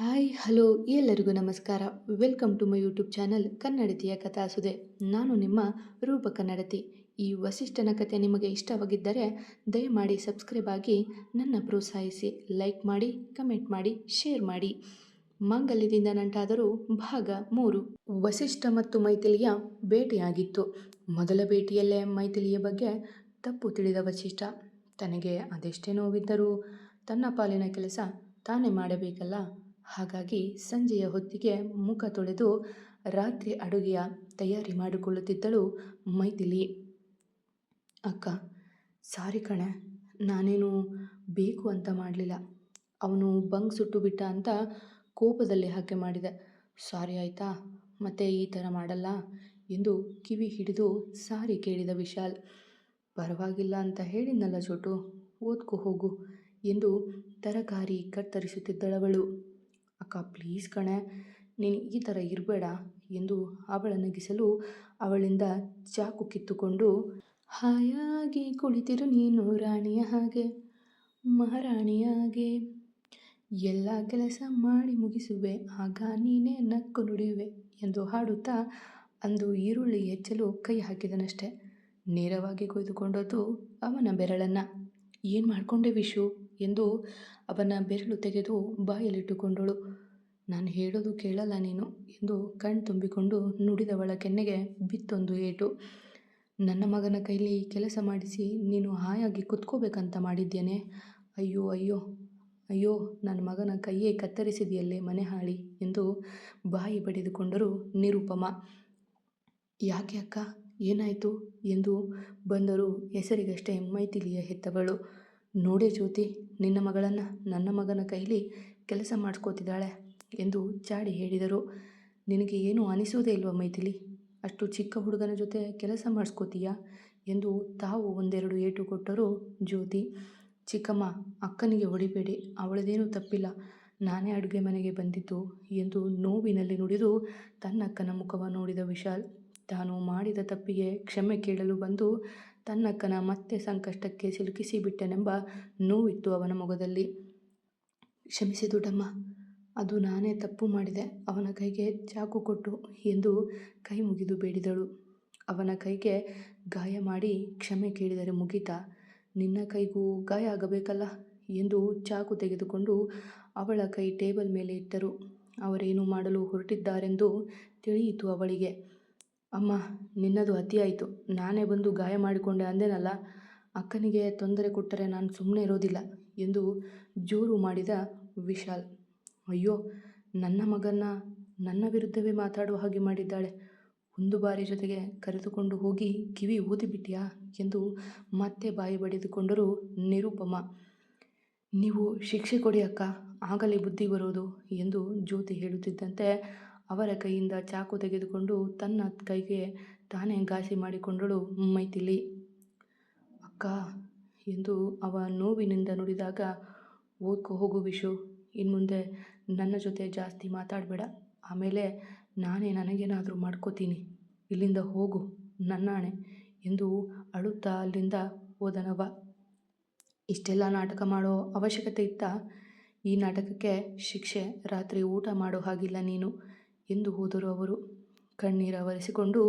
Hi, hello, ಎಲ್ಲರಿಗೂ ನಮಸ್ಕಾರ. Welcome to my YouTube channel ಕನ್ನಡತಿಯ ಕಥಾಸುದೆ. ನಾನು ನಿಮ್ಮ ರೂಪ ಕನ್ನಡತಿ. ಈ ವಸಿಷ್ಠನ ಕಥೆ ನಿಮಗೆ ಇಷ್ಟವಾಗಿದ್ದರೆ ದಯಮಾಡಿ ಸಬ್ಸ್ಕ್ರೈಬ್ ಆಗಿ ನನ್ನ ಪ್ರೋತ್ಸಾಹಿಸಿ, ಲೈಕ್ ಮಾಡಿ, ಕಮೆಂಟ್ ಮಾಡಿ, ಶೇರ್ ಮಾಡಿ. ಮಾಂಗಲ್ಯದಿಂದ ನಂಟಾದರೂ ಭಾಗ ಮೂರು. ವಸಿಷ್ಠ ಮತ್ತು ಮೈಥಿಲಿಯ ಭೇಟಿಯಾಗಿತ್ತು ಮೊದಲ ಭೇಟಿಯಲ್ಲೇ ಮೈಥಿಲಿಯ ಬಗ್ಗೆ ತಪ್ಪು ತಿಳಿದ ವಸಿಷ್ಠ. ತನಗೆ ಅದೆಷ್ಟೇ ನೋವಿದ್ದರೂ ತನ್ನ ಪಾಲಿನ ಕೆಲಸ ತಾನೇ ಮಾಡಬೇಕಲ್ಲ? ಹಾಗಾಗಿ ಸಂಜೆಯ ಹೊತ್ತಿಗೆ ಮುಖ ತೊಳೆದು ರಾತ್ರಿ ಅಡುಗೆಯ ತಯಾರಿ ಮಾಡಿಕೊಳ್ಳುತ್ತಿದ್ದಳು ಮೈಥಿಲಿ. ಅಕ್ಕ, ಸಾರಿ ಕಣೆ, ನಾನೇನು ಬೇಕು ಅಂತ ಮಾಡಲಿಲ್ಲ. ಅವನು ಬಂಗ್ ಸುಟ್ಟು ಬಿಟ್ಟ ಅಂತ ಕೋಪದಲ್ಲಿ ಹಾಕಿ ಮಾಡಿದೆ. ಸಾರಿ ಆಯಿತಾ? ಮತ್ತೆ ಈ ಥರ ಮಾಡಲ್ಲ ಎಂದು ಕಿವಿ ಹಿಡಿದು ಸಾರಿ ಕೇಳಿದ ವಿಶಾಲ್. ಪರವಾಗಿಲ್ಲ ಅಂತ ಹೇಳಿದ್ನಲ್ಲ ಚೋಟು, ಓದ್ಕೊ ಹೋಗು ಎಂದು ತರಕಾರಿ ಕತ್ತರಿಸುತ್ತಿದ್ದಳವಳು. ಅಕ್ಕ ಪ್ಲೀಸ್ ಕಣೆ, ನೀನು ಈ ಥರ ಇರಬೇಡ ಎಂದು ಅವಳ ನಗಿಸಲು ಅವಳಿಂದ ಚಾಕು ಕಿತ್ತುಕೊಂಡು, ಹಾಯಾಗಿ ಕುಳಿತಿರು ನೀನು ರಾಣಿಯ ಹಾಗೆ ಮಹಾರಾಣಿಯ ಹಾಗೆ ಎಲ್ಲ ಕೆಲಸ ಮಾಡಿ ಮುಗಿಸುವೆ, ಆಗ ನೀನೇ ನಕ್ಕು ನುಡಿಯುವೆ ಎಂದು ಹಾಡುತ್ತಾ ಅಂದು ಈರುಳ್ಳಿ ಹೆಚ್ಚಲು ಕೈ ಹಾಕಿದನಷ್ಟೆ. ನೇರವಾಗಿ ಕೊಯ್ದುಕೊಂಡದ್ದು ಅವನ ಬೆರಳನ್ನು. ಏನು ಮಾಡಿಕೊಂಡೆ ವಿಶು? ಎಂದು ಅವನ ಬೆರಳು ತೆಗೆದು ಬಾಯಲ್ಲಿಟ್ಟುಕೊಂಡಳು. ನಾನು ಹೇಳೋದು ಕೇಳಲ್ಲ ನೀನು ಎಂದು ಕಣ್ ತುಂಬಿಕೊಂಡು ನುಡಿದವಳ ಕೆನ್ನೆಗೆ ಬಿತ್ತೊಂದು ಏಟು. ನನ್ನ ಮಗನ ಕೈಲಿ ಕೆಲಸ ಮಾಡಿಸಿ ನೀನು ಹಾಯಾಗಿ ಕುತ್ಕೋಬೇಕಂತ ಮಾಡಿದ್ದೇನೆ. ಅಯ್ಯೋ ಅಯ್ಯೋ ಅಯ್ಯೋ, ನನ್ನ ಮಗನ ಕೈಯೇ ಕತ್ತರಿಸಿದೆಯಲ್ಲೇ ಮನೆ ಹಾಳಿ ಎಂದು ಬಾಯಿ ಬಡಿದುಕೊಂಡರು ನಿರುಪಮ. ಯಾಕೆ ಅಕ್ಕ, ಏನಾಯಿತು ಎಂದು ಬಂದರು ಹೆಸರಿಗಷ್ಟೇ ಮೈಥಿಲಿಯ ಹೆತ್ತವಳು. ನೋಡೇ ಜ್ಯೋತಿ, ನಿನ್ನ ಮಗಳನ್ನು ನನ್ನ ಮಗನ ಕೈಲಿ ಕೆಲಸ ಮಾಡಿಸ್ಕೋತಿದ್ದಾಳೆ ಎಂದು ಚಾಡಿ ಹೇಳಿದರು. ನಿನಗೆ ಏನೂ ಅನಿಸೋದೇ ಇಲ್ವಾ ಮೈಥಿಲಿ? ಅಷ್ಟು ಚಿಕ್ಕ ಹುಡುಗನ ಜೊತೆ ಕೆಲಸ ಮಾಡಿಸ್ಕೋತೀಯಾ? ಎಂದು ತಾವು ಒಂದೆರಡು ಏಟು ಕೊಟ್ಟರು ಜ್ಯೋತಿ. ಚಿಕ್ಕಮ್ಮ, ಅಕ್ಕನಿಗೆ ಹೊಡಿಬೇಡಿ, ಅವಳದೇನೂ ತಪ್ಪಿಲ್ಲ. ನಾನೇ ಅಡುಗೆ ಮನೆಗೆ ಬಂದಿದ್ದು ಎಂದು ನೋವಿನಲ್ಲಿ ನುಡಿದು ತನ್ನಕ್ಕನ ಮುಖವ ನೋಡಿದ ವಿಶಾಲ್. ತಾನು ಮಾಡಿದ ತಪ್ಪಿಗೆ ಕ್ಷಮೆ ಕೇಳಲು ಬಂದು ತನ್ನಕ್ಕನ ಮತ್ತೆ ಸಂಕಷ್ಟಕ್ಕೆ ಸಿಲುಕಿಸಿ ಬಿಟ್ಟನೆಂಬ ನೋವಿತ್ತು ಅವನ ಮೊಗದಲ್ಲಿ ಕ್ಷಮಿಸಿ ದೊಡ್ಡಮ್ಮ ಅದು ನಾನೇ ತಪ್ಪು ಮಾಡಿದೆ, ಅವನ ಕೈಗೆ ಚಾಕು ಕೊಟ್ಟು ಎಂದು ಕೈ ಮುಗಿದು ಬೇಡಿದಳು. ಅವನ ಕೈಗೆ ಗಾಯ ಮಾಡಿ ಕ್ಷಮೆ ಕೇಳಿದರೆ ಮುಗಿತಾ, ನಿನ್ನ ಕೈಗೂ ಗಾಯ ಆಗಬೇಕಲ್ಲ ಎಂದು ಚಾಕು ತೆಗೆದುಕೊಂಡು ಅವಳ ಕೈ ಟೇಬಲ್ ಮೇಲೆ ಇಟ್ಟರು. ಅವರೇನು ಮಾಡಲು ಹೊರಟಿದ್ದಾರೆಂದು ತಿಳಿಯಿತು ಅವಳಿಗೆ. ಅಮ್ಮ, ನಿನ್ನದು ಅತಿಯಾಯಿತು. ನಾನೇ ಬಂದು ಗಾಯ ಮಾಡಿಕೊಂಡೆ ಅಂದೆನಲ್ಲ, ಅಕ್ಕನಿಗೆ ತೊಂದರೆ ಕೊಟ್ಟರೆ ನಾನು ಸುಮ್ಮನೆ ಇರೋದಿಲ್ಲ ಎಂದು ಜೋರು ಮಾಡಿದ ವಿಶಾಲ್. ಅಯ್ಯೋ, ನನ್ನ ಮಗನ್ನ ನನ್ನ ವಿರುದ್ಧವೇ ಮಾತಾಡುವ ಹಾಗೆ ಮಾಡಿದ್ದಾಳೆ. ಒಂದು ಬಾರಿ ಜೊತೆಗೆ ಕರೆದುಕೊಂಡು ಹೋಗಿ ಕಿವಿ ಊದಿಬಿಟ್ಯಾ ಎಂದು ಮತ್ತೆ ಬಾಯಿ ಬಡಿದುಕೊಂಡರು ನಿರುಪಮ. ನೀವು ಶಿಕ್ಷೆ ಕೊಡಿ ಅಕ್ಕ, ಆಗಲೇ ಬುದ್ಧಿ ಬರೋದು ಎಂದು ಜ್ಯೋತಿ ಹೇಳುತ್ತಿದ್ದಂತೆ ಅವರ ಕೈಯಿಂದ ಚಾಕು ತೆಗೆದುಕೊಂಡು ತನ್ನ ಕೈಗೆ ತಾನೇ ಘಾಸಿ ಮಾಡಿಕೊಂಡಳು ಮೈತಿಲಿ ಅಕ್ಕ ಎಂದು ಅವ ನೋವಿನಿಂದ ನುಡಿದಾಗ, ಓದ್ಕೋ ಹೋಗು ವಿಶು. ಇನ್ಮುಂದೆ ನನ್ನ ಜೊತೆ ಜಾಸ್ತಿ ಮಾತಾಡಬೇಡ. ಆಮೇಲೆ ನಾನೇ ನನಗೇನಾದರೂ ಮಾಡ್ಕೋತೀನಿ. ಇಲ್ಲಿಂದ ಹೋಗು, ನನ್ನಾಣೆ ಎಂದು ಅಳುತ್ತಾ ಅಲ್ಲಿಂದ ಹೋದನವ. ಇಷ್ಟೆಲ್ಲ ನಾಟಕ ಮಾಡೋ ಅವಶ್ಯಕತೆ ಇತ್ತ? ಈ ನಾಟಕಕ್ಕೆ ಶಿಕ್ಷೆ, ರಾತ್ರಿ ಊಟ ಮಾಡೋ ಹಾಗಿಲ್ಲ ನೀನು ಎಂದು ಹೋದರು ಅವರು. ಕಣ್ಣೀರ ಒರೆಸಿಕೊಂಡು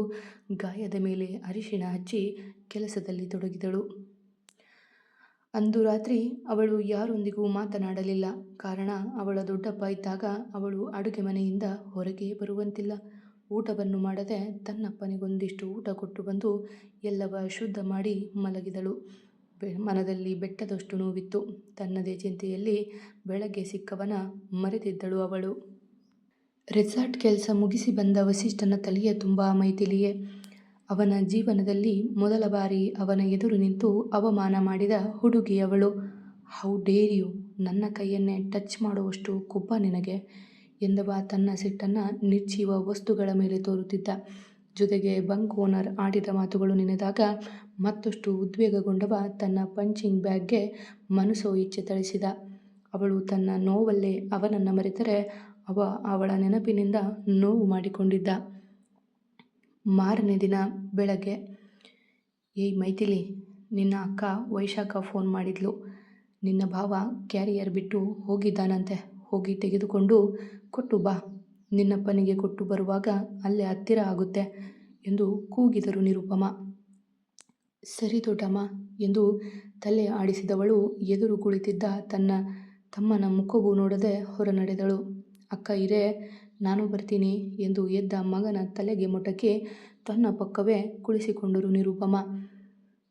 ಗಾಯದ ಮೇಲೆ ಅರಿಶಿಣ ಹಚ್ಚಿ ಕೆಲಸದಲ್ಲಿ ತೊಡಗಿದಳು. ಅಂದು ರಾತ್ರಿ ಅವಳು ಯಾರೊಂದಿಗೂ ಮಾತನಾಡಲಿಲ್ಲ. ಕಾರಣ, ಅವಳ ದೊಡ್ಡಪ್ಪ ಇದ್ದಾಗ ಅವಳು ಅಡುಗೆ ಮನೆಯಿಂದ ಹೊರಗೆ ಬರುವಂತಿಲ್ಲ. ಊಟವನ್ನು ಮಾಡದೆ ತನ್ನಪ್ಪನಿಗೊಂದಿಷ್ಟು ಊಟ ಕೊಟ್ಟು ಬಂದು ಎಲ್ಲವ ಶುದ್ಧ ಮಾಡಿ ಮಲಗಿದಳು. ಮನದಲ್ಲಿ ಬೆಟ್ಟದಷ್ಟು ನೋವಿತ್ತು. ತನ್ನದೇ ಚಿಂತೆಯಲ್ಲಿ ಬೆಳಗ್ಗೆ ಸಿಕ್ಕವನ ಮರೆತಿದ್ದಳು ಅವಳು. ರೆಸಾರ್ಟ್ ಕೆಲಸ ಮುಗಿಸಿ ಬಂದ ವಸಿಷ್ಠನ ತಲೆಯ ತುಂಬ ಮೈಥಿಲಿಯೇ. ಅವನ ಜೀವನದಲ್ಲಿ ಮೊದಲ ಬಾರಿ ಅವನ ಎದುರು ನಿಂತು ಅವಮಾನ ಮಾಡಿದ ಹುಡುಗಿ ಅವಳು ಹೌ ಡೇರ್ ಯು, ನನ್ನ ಕೈಯನ್ನೇ ಟಚ್ ಮಾಡುವಷ್ಟು ಕೊಬ್ಬ ನಿನಗೆ ಎಂದವ ತನ್ನ ಸಿಟ್ಟನ್ನು ನಿರ್ಜೀವ ವಸ್ತುಗಳ ಮೇಲೆ ತೋರುತ್ತಿದ್ದ. ಜೊತೆಗೆ ಬಂಕ್ ಓನರ್ ಆಡಿದ ಮಾತುಗಳು ನೆನೆದಾಗ ಮತ್ತಷ್ಟು ಉದ್ವೇಗಗೊಂಡವ ತನ್ನ ಪಂಚಿಂಗ್ ಬ್ಯಾಗ್ಗೆ ಮನಸ್ಸೋ ಇಚ್ಛೆ ತಳಿಸಿದ ಅವಳು ತನ್ನ ನೋವಲ್ಲೇ ಅವನನ್ನು ಮರೆತರೆ ಅವ ಅವಳ ನೆನಪಿನಿಂದ ನೋವು ಮಾಡಿಕೊಂಡಿದ್ದ. ಮಾರನೇ ದಿನ ಬೆಳಗ್ಗೆ, ಏಯ್ ಮೈಥಿಲಿ, ನಿನ್ನ ಅಕ್ಕ ವೈಶಾಖ ಫೋನ್ ಮಾಡಿದ್ಲು. ನಿನ್ನ ಭಾವ ಕ್ಯಾರಿಯರ್ ಬಿಟ್ಟು ಹೋಗಿದ್ದಾನಂತೆ. ಹೋಗಿ ತೆಗೆದುಕೊಂಡು ಕೊಟ್ಟು ಬಾ. ನಿನ್ನಪ್ಪನಿಗೆ ಕೊಟ್ಟು ಬರುವಾಗ ಅಲ್ಲೇ ಹತ್ತಿರ ಆಗುತ್ತೆ ಎಂದು ಕೂಗಿದರು ನಿರುಪಮ. ಸರಿ ದೊಡ್ಡಮ್ಮ ಎಂದು ತಲೆ ಆಡಿಸಿದವಳು ಎದುರು ಕುಳಿತಿದ್ದ ತನ್ನ ತಮ್ಮನ ಮುಖವು ನೋಡದೆ ಹೊರ ನಡೆದಳು ಅಕ್ಕ ಇರೇ ನಾನು ಬರ್ತೀನಿ ಎಂದು ಎದ್ದ ಮಗನ ತಲೆಗೆ ಮೊಟಕಿ ತನ್ನ ಪಕ್ಕವೇ ಕುಳಿಸಿಕೊಂಡರು ನಿರುಪಮ.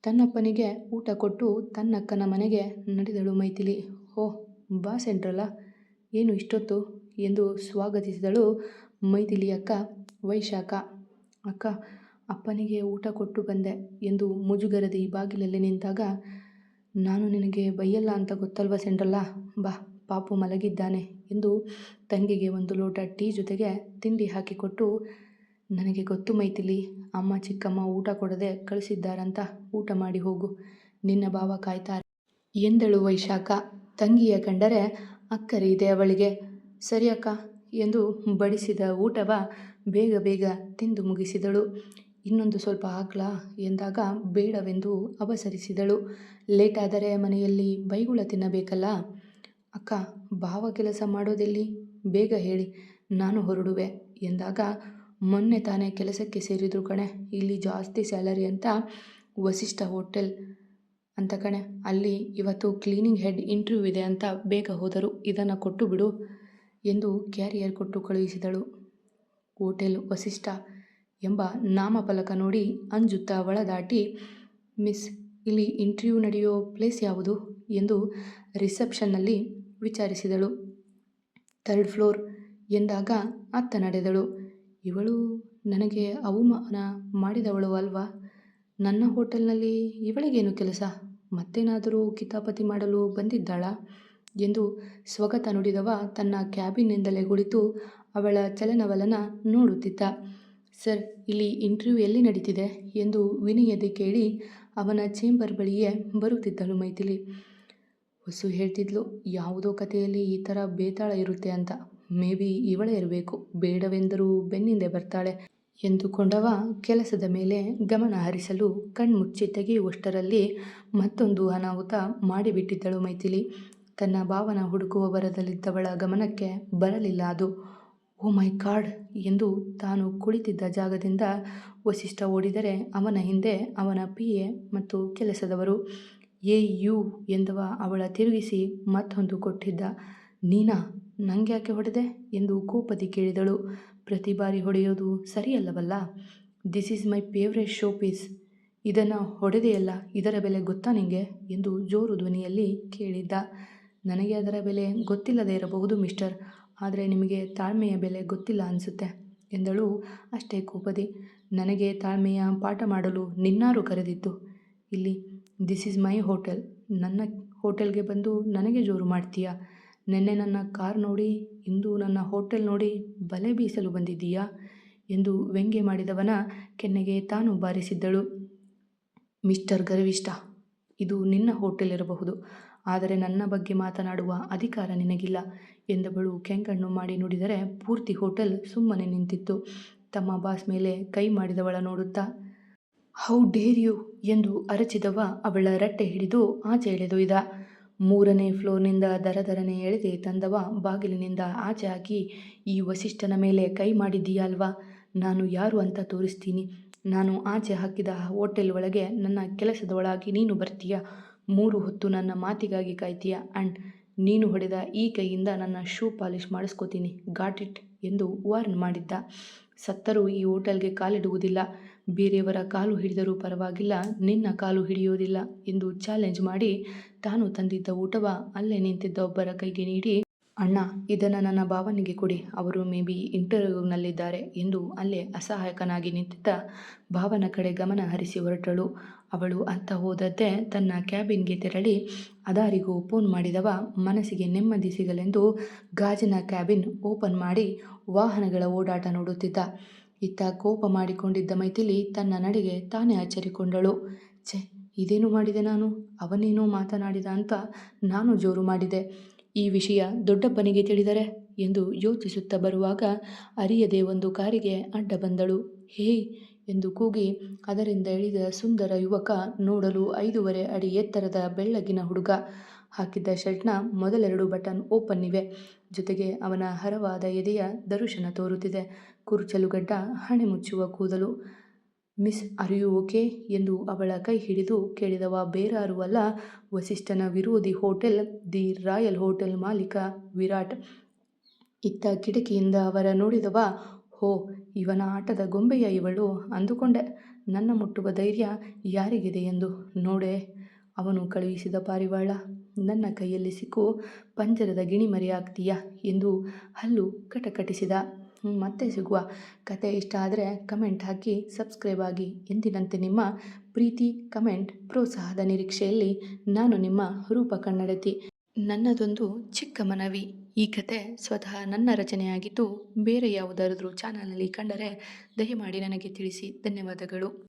ತನ್ನಪ್ಪನಿಗೆ ಊಟ ಕೊಟ್ಟು ತನ್ನಕ್ಕನ ಮನೆಗೆ ನಡೆದಳು ಮೈಥಿಲಿ. ಓಹ್ ಬಾ ಸೆಂಟ್ರಲ್ಲ ಏನು ಇಷ್ಟೊತ್ತು ಎಂದು ಸ್ವಾಗತಿಸಿದಳು ಮೈಥಿಲಿ ಅಕ್ಕ. ವೈಶಾಖ. ಅಕ್ಕ, ಅಪ್ಪನಿಗೆ ಊಟ ಕೊಟ್ಟು ಬಂದೆ ಎಂದು ಮುಜುಗರದಿ ಬಾಗಿಲಲ್ಲಿ ನಿಂತಾಗ, ನಾನು ನಿನಗೆ ಬೈಯಲ್ಲ ಅಂತ ಗೊತ್ತಲ್ವ ಸೆಂಟ್ರಲ್ಲ ಬಾ. ಪಾಪು ಮಲಗಿದ್ದಾನೆ ಎಂದು ತಂಗಿಗೆ ಒಂದು ಲೋಟ ಟೀ ಜೊತೆಗೆ ತಿಂಡಿ ಹಾಕಿಕೊಟ್ಟು, ನನಗೆ ಗೊತ್ತು ಮೈತಿಲಿ ಅಮ್ಮ ಚಿಕ್ಕಮ್ಮ ಊಟ ಕೊಡದೆ ಕಳಿಸಿದ್ದಾರಂತ ಊಟ ಮಾಡಿ ಹೋಗು, ನಿನ್ನ ಭಾವ ಕಾಯ್ತಾರೆ ಎಂದಳು ವೈಶಾಖ. ತಂಗಿಯ ಕಂಡರೆ, ಅಕ್ಕರಿ ಇದೆ ಅವಳಿಗೆ, ಸರಿ ಅಕ್ಕ ಎಂದು ಬಡಿಸಿದ ಊಟವ ಬೇಗ ಬೇಗ ತಿಂದು ಮುಗಿಸಿದಳು. ಇನ್ನೊಂದು ಸ್ವಲ್ಪ ಹಾಕ್ಲಾ ಎಂದಾಗ ಬೇಡವೆಂದು ಅವಸರಿಸಿದಳು. ಲೇಟಾದರೆ ಮನೆಯಲ್ಲಿ ಬೈಗುಳ ತಿನ್ನಬೇಕಲ್ಲ ಅಕ್ಕ, ಭಾವ ಕೆಲಸ ಮಾಡೋದೆಲ್ಲಿ? ಬೇಗ ಹೇಳಿ, ನಾನು ಹೊರಡುವೆ ಎಂದಾಗ, ಮೊನ್ನೆ ತಾನೇ ಕೆಲಸಕ್ಕೆ ಸೇರಿದ್ರು ಕಣೆ, ಇಲ್ಲಿ ಜಾಸ್ತಿ ಸ್ಯಾಲರಿ ಅಂತ ವಸಿಷ್ಠ ಹೋಟೆಲ್ ಅಂತ ಕಣೆ, ಅಲ್ಲಿ ಇವತ್ತು ಕ್ಲೀನಿಂಗ್ ಹೆಡ್ ಇಂಟರ್ವ್ಯೂ ಇದೆ ಅಂತ ಬೇಗ ಹೋದರು, ಇದನ್ನು ಕೊಟ್ಟು ಬಿಡು ಎಂದು ಕ್ಯಾರಿಯರ್ ಕೊಟ್ಟು ಕಳುಹಿಸಿದಳು. ಹೋಟೆಲ್ ವಸಿಷ್ಠ ಎಂಬ ನಾಮಫಲಕ ನೋಡಿ ಅಂಜುತ್ತಾ ಒಳ ದಾಟಿ, ಮಿಸ್, ಇಲ್ಲಿ ಇಂಟರ್ವ್ಯೂ ನಡೆಯೋ ಪ್ಲೇಸ್ ಯಾವುದು? ಎಂದು ರಿಸೆಪ್ಷನ್ನಲ್ಲಿ ವಿಚಾರಿಸಿದಳು. ಥರ್ಡ್ ಫ್ಲೋರ್ ಎಂದಾಗ ಅತ್ತ ನಡೆದಳು. ಇವಳು ನನಗೆ ಅವಮಾನ ಮಾಡಿದವಳು ಅಲ್ವಾ? ನನ್ನ ಹೋಟೆಲ್ನಲ್ಲಿ ಇವಳಿಗೇನು ಕೆಲಸ? ಮತ್ತೇನಾದರೂ ಕಿತಾಪತಿ ಮಾಡಲು ಬಂದಿದ್ದಾಳ? ಎಂದು ಸ್ವಗತ ನುಡಿದವ ತನ್ನ ಕ್ಯಾಬಿನ್ನಿಂದಲೇ ಕುಳಿತು ಅವಳ ಚಲನವಲನ ನೋಡುತ್ತಿದ್ದ. ಸರ್, ಇಲ್ಲಿ ಇಂಟರ್ವ್ಯೂ ಎಲ್ಲಿ ನಡೀತಿದೆ? ಎಂದು ವಿನಯದೆ ಕೇಳಿ ಅವನ ಚೇಂಬರ್ ಬಳಿಯೇ ಬರುತ್ತಿದ್ದಳು ಮೈಥಿಲಿ. ಹೊಸು ಹೇಳ್ತಿದ್ಲು, ಯಾವುದೋ ಕಥೆಯಲ್ಲಿ ಈ ಥರ ಬೇತಾಳ ಇರುತ್ತೆ ಅಂತ. ಮೇ ಬಿ ಇವಳೇ ಇರಬೇಕು. ಬೇಡವೆಂದರೂ ಬೆನ್ನಿಂದೆ ಬರ್ತಾಳೆ ಎಂದುಕೊಂಡವ ಕೆಲಸದ ಮೇಲೆ ಗಮನ ಹರಿಸಲು ಕಣ್ಮುಚ್ಚಿ ತೆಗೆಯುವಷ್ಟರಲ್ಲಿ ಮತ್ತೊಂದು ಅನಾಹುತ ಮಾಡಿಬಿಟ್ಟಿದ್ದಳು ಮೈಥಿಲಿ. ತನ್ನ ಭಾವನ ಹುಡುಕುವ ಬರದಲ್ಲಿದ್ದವಳ ಗಮನಕ್ಕೆ ಬರಲಿಲ್ಲ ಅದು. ಓ ಮೈ ಗಾಡ್ ಎಂದು ತಾನು ಕುಳಿತಿದ್ದ ಜಾಗದಿಂದ ವಸಿಷ್ಠ ಓಡಿದರೆ ಅವನ ಹಿಂದೆ ಅವನ ಪಿ ಎ ಮತ್ತು ಕೆಲಸದವರು ಏ ಯು ಎಂದವ ಅವಳ ತಿರುಗಿಸಿ ಮತ್ತೊಂದು ಕೊಟ್ಟಿದ್ದ. ನೀನಾ, ನಂಗ್ಯಾಕೆ ಹೊಡೆದೆ ಎಂದು ಕೋಪದಿ ಕೇಳಿದಳು. ಪ್ರತಿ ಬಾರಿ ಹೊಡೆಯೋದು ಸರಿಯಲ್ಲವಲ್ಲ? This is my favourite showpiece ಇದನ್ನು ಹೊಡೆದೆಯಲ್ಲ, ಇದರ ಬೆಲೆ ಗೊತ್ತಾ ನಿಂಗೆ? ಎಂದು ಜೋರು ಧ್ವನಿಯಲ್ಲಿ ಕೇಳಿದ್ದ. ನನಗೆ ಅದರ ಬೆಲೆ ಗೊತ್ತಿಲ್ಲದೆ ಇರಬಹುದು, ಮಿಸ್ಟರ್. ಆದರೆ ನಿಮಗೆ ತಾಳ್ಮೆಯ ಬೆಲೆ ಗೊತ್ತಿಲ್ಲ ಅನಿಸುತ್ತೆ, ಎಂದಳು ಅಷ್ಟೇ ಕೋಪದಿ. ನನಗೆ ತಾಳ್ಮೆಯ ಪಾಠ ಮಾಡಲು ನಿನ್ನಾರು ಕರೆದಿತ್ತು ಇಲ್ಲಿ ದಿಸ್ ಈಸ್ ಮೈ ಹೋಟೆಲ್ ನನ್ನ ಹೋಟೆಲ್ಗೆ ಬಂದು ನನಗೆ ಜೋರು ಮಾಡ್ತೀಯಾ? ನಿನ್ನೆ ನನ್ನ ಕಾರ್ ನೋಡಿ, ಇಂದು ನನ್ನ ಹೋಟೆಲ್ ನೋಡಿ ಬಲೆ ಬೀಸಲು ಬಂದಿದ್ದೀಯಾ? ಎಂದು ವ್ಯಂಗ್ಯ ಮಾಡಿದವನ ಕೆನ್ನೆಗೆ ತಾನು ಬಾರಿಸಿದ್ದಳು. ಮಿಸ್ಟರ್ ಗರ್ವಿಷ್ಠ, ಇದು ನಿನ್ನ ಹೋಟೆಲ್ ಇರಬಹುದು. ಆದರೆ ನನ್ನ ಬಗ್ಗೆ ಮಾತನಾಡುವ ಅಧಿಕಾರ ನಿನಗಿಲ್ಲ ಎಂದವಳು ಕೆಂಕಣ್ಣು ಮಾಡಿ ನುಡಿದರೆ ಪೂರ್ತಿ ಹೋಟೆಲ್ ಸುಮ್ಮನೆ ನಿಂತಿತ್ತು. ತಮ್ಮ ಬಾಸ್ ಮೇಲೆ ಕೈ ಮಾಡಿದವಳ ನೋಡುತ್ತಾ ಹೌ ಡೇರ್ ಯು ಎಂದು ಅರಚಿದವ ಅವಳ ರಟ್ಟೆ ಹಿಡಿದು ಆಚೆ ಎಳೆದೊಯ್ದ. ಮೂರನೇ ಫ್ಲೋರ್ನಿಂದ ದರದರನೆ ಎಳೆದೆ ತಂದವ ಬಾಗಿಲಿನಿಂದ ಆಚೆ ಹಾಕಿ ಈ ವಸಿಷ್ಠನ ಮೇಲೆ ಕೈ ಮಾಡಿದ್ದೀಯ ಅಲ್ವಾ? ನಾನು ಯಾರು ಅಂತ ತೋರಿಸ್ತೀನಿ. ನಾನು ಆಚೆ ಹಾಕಿದ ಹೋಟೆಲ್ ಒಳಗೆ ನನ್ನ ಕೆಲಸದೊಳಗಾಗಿ ನೀನು ಬರ್ತೀಯ? ಮೂರು ಹೊತ್ತು ನನ್ನ ಮಾತಿಗಾಗಿ ಕಾಯ್ತೀಯ? ಆ್ಯಂಡ್ ನೀನು ಹೊಡೆದ ಈ ಕೈಯಿಂದ ನನ್ನ ಶೂ ಪಾಲಿಷ್ ಮಾಡಿಸ್ಕೋತೀನಿ. ಗಾಟ್ ಇಟ್ ಎಂದು ವಾರ್ನ್ ಮಾಡಿದ್ದ. ಸತ್ತರೂ ಈ ಹೋಟೆಲ್ಗೆ ಕಾಲಿಡುವುದಿಲ್ಲ. ಬೇರೆಯವರ ಕಾಲು ಹಿಡಿದರೂ ಪರವಾಗಿಲ್ಲ, ನಿನ್ನ ಕಾಲು ಹಿಡಿಯೋದಿಲ್ಲ ಎಂದು ಚಾಲೆಂಜ್ ಮಾಡಿ ತಾನು ತಂದಿದ್ದ ಊಟವ ಅಲ್ಲೇ ನಿಂತಿದ್ದ ಒಬ್ಬರ ಕೈಗೆ ನೀಡಿ, ಅಣ್ಣ, ಇದನ್ನು ನನ್ನ ಭಾವನಿಗೆ ಕೊಡಿ, ಅವರು ಮೇ ಬಿ ಇಂಟರ್ವ್ಯೂನಲ್ಲಿದ್ದಾರೆ ಎಂದು ಅಲ್ಲೇ ಅಸಹಾಯಕನಾಗಿ ನಿಂತಿದ್ದ ಭಾವನ ಕಡೆ ಗಮನ ಹರಿಸಿ ಹೊರಟಳು. ಅವಳು ಅತ್ತ ಹೋದದ್ದೇ ತನ್ನ ಕ್ಯಾಬಿನ್ಗೆ ತೆರಳಿ ಅದಾರಿಗೂ ಫೋನ್ ಮಾಡಿದವ, ಮನಸ್ಸಿಗೆ ನೆಮ್ಮದಿ ಸಿಗಲೆಂದು ಗಾಜಿನ ಕ್ಯಾಬಿನ್ ಓಪನ್ ಮಾಡಿ ವಾಹನಗಳ ಓಡಾಟ ನೋಡುತ್ತಿದ್ದ. ಇತ್ತ ಕೋಪ ಮಾಡಿಕೊಂಡಿದ್ದ ಮೈಥಿಲಿ ತನ್ನ ನಡೆಗೆ ತಾನೇ ಅಚ್ಚರಿಕೊಂಡಳು ಛೆ, ಇದೇನು ಮಾಡಿದೆ ನಾನು? ಅವನೇನೋ ಮಾತನಾಡಿದ ಅಂತ ನಾನು ಜೋರು ಮಾಡಿದೆ. ಈ ವಿಷಯ ದೊಡ್ಡಪ್ಪನಿಗೆ ತಿಳಿದರೆ ಎಂದು ಯೋಚಿಸುತ್ತಾ ಬರುವಾಗ ಅರಿಯದೆ ಒಂದು ಕಾರಿಗೆ ಅಡ್ಡ ಬಂದಳು. ಹೇ ಎಂದು ಕೂಗಿ ಅದರಿಂದ ಇಳಿದ ಸುಂದರ ಯುವಕ ನೋಡಲು ಐದೂವರೆ ಅಡಿ ಎತ್ತರದ ಬೆಳ್ಳಗಿನ ಹುಡುಗ. ಹಾಕಿದ್ದ ಶರ್ಟ್ನ ಮೊದಲೆರಡು ಬಟನ್ ಓಪನ್ ಇವೆ. ಜೊತೆಗೆ ಅವನ ಹರವಾದ ಎದೆಯ ದರುಶನ ತೋರುತ್ತಿದೆ. ಕುರುಚಲುಗಡ್ಡ ಹಣೆ ಮುಚ್ಚುವ ಕೂದಲು. ಮಿಸ್ ಅರಿಯು ಓಕೆ? ಎಂದು ಅವಳ ಕೈ ಹಿಡಿದು ಕೇಳಿದವ ಬೇರಾರು ಅಲ್ಲ, ವಸಿಷ್ಠನ ವಿರೋಧಿ ಹೋಟೆಲ್, ದಿ ರಾಯಲ್ ಹೋಟೆಲ್ ಮಾಲೀಕ ವಿರಾಟ್. ಇತ್ತ ಕಿಟಕಿಯಿಂದ ಅವರ ನೋಡಿದವ, ಹೋ, ಇವನ ಆಟದ ಗೊಂಬೆಯ ಇವಳು ಅಂದುಕೊಂಡೆ. ನನ್ನ ಮುಟ್ಟುವ ಧೈರ್ಯ ಯಾರಿಗಿದೆ ಎಂದು ನೋಡೆ. ಅವನು ಕಳುಹಿಸಿದ ಪಾರಿವಾಳ. ನನ್ನ ಕೈಯಲ್ಲಿ ಸಿಕ್ಕು ಪಂಜರದ ಗಿಣಿ ಆಗ್ತೀಯಾ ಎಂದು ಹಲ್ಲು ಕಟಕಟಿಸಿದ. ಮತ್ತೆ ಸಿಗುವ ಕತೆ ಇಷ್ಟ ಆದರೆ ಕಮೆಂಟ್ ಹಾಕಿ ಸಬ್ಸ್ಕ್ರೈಬ್ ಆಗಿ ಎಂದಿನಂತೆ ನಿಮ್ಮ ಪ್ರೀತಿ, ಕಮೆಂಟ್, ಪ್ರೋತ್ಸಾಹದ ನಿರೀಕ್ಷೆಯಲ್ಲಿ ನಾನು ನಿಮ್ಮ ರೂಪ ಕನ್ನಡತಿ. ನನ್ನದೊಂದು ಚಿಕ್ಕ ಮನವಿ. ಈ ಕತೆ ಸ್ವತಃ ನನ್ನ ರಚನೆಯಾಗಿದ್ದು ಬೇರೆ ಯಾವುದಾದ್ರೂ ಚಾನಲಲ್ಲಿ ಕಂಡರೆ ದಯಮಾಡಿ ನನಗೆ ತಿಳಿಸಿ. ಧನ್ಯವಾದಗಳು.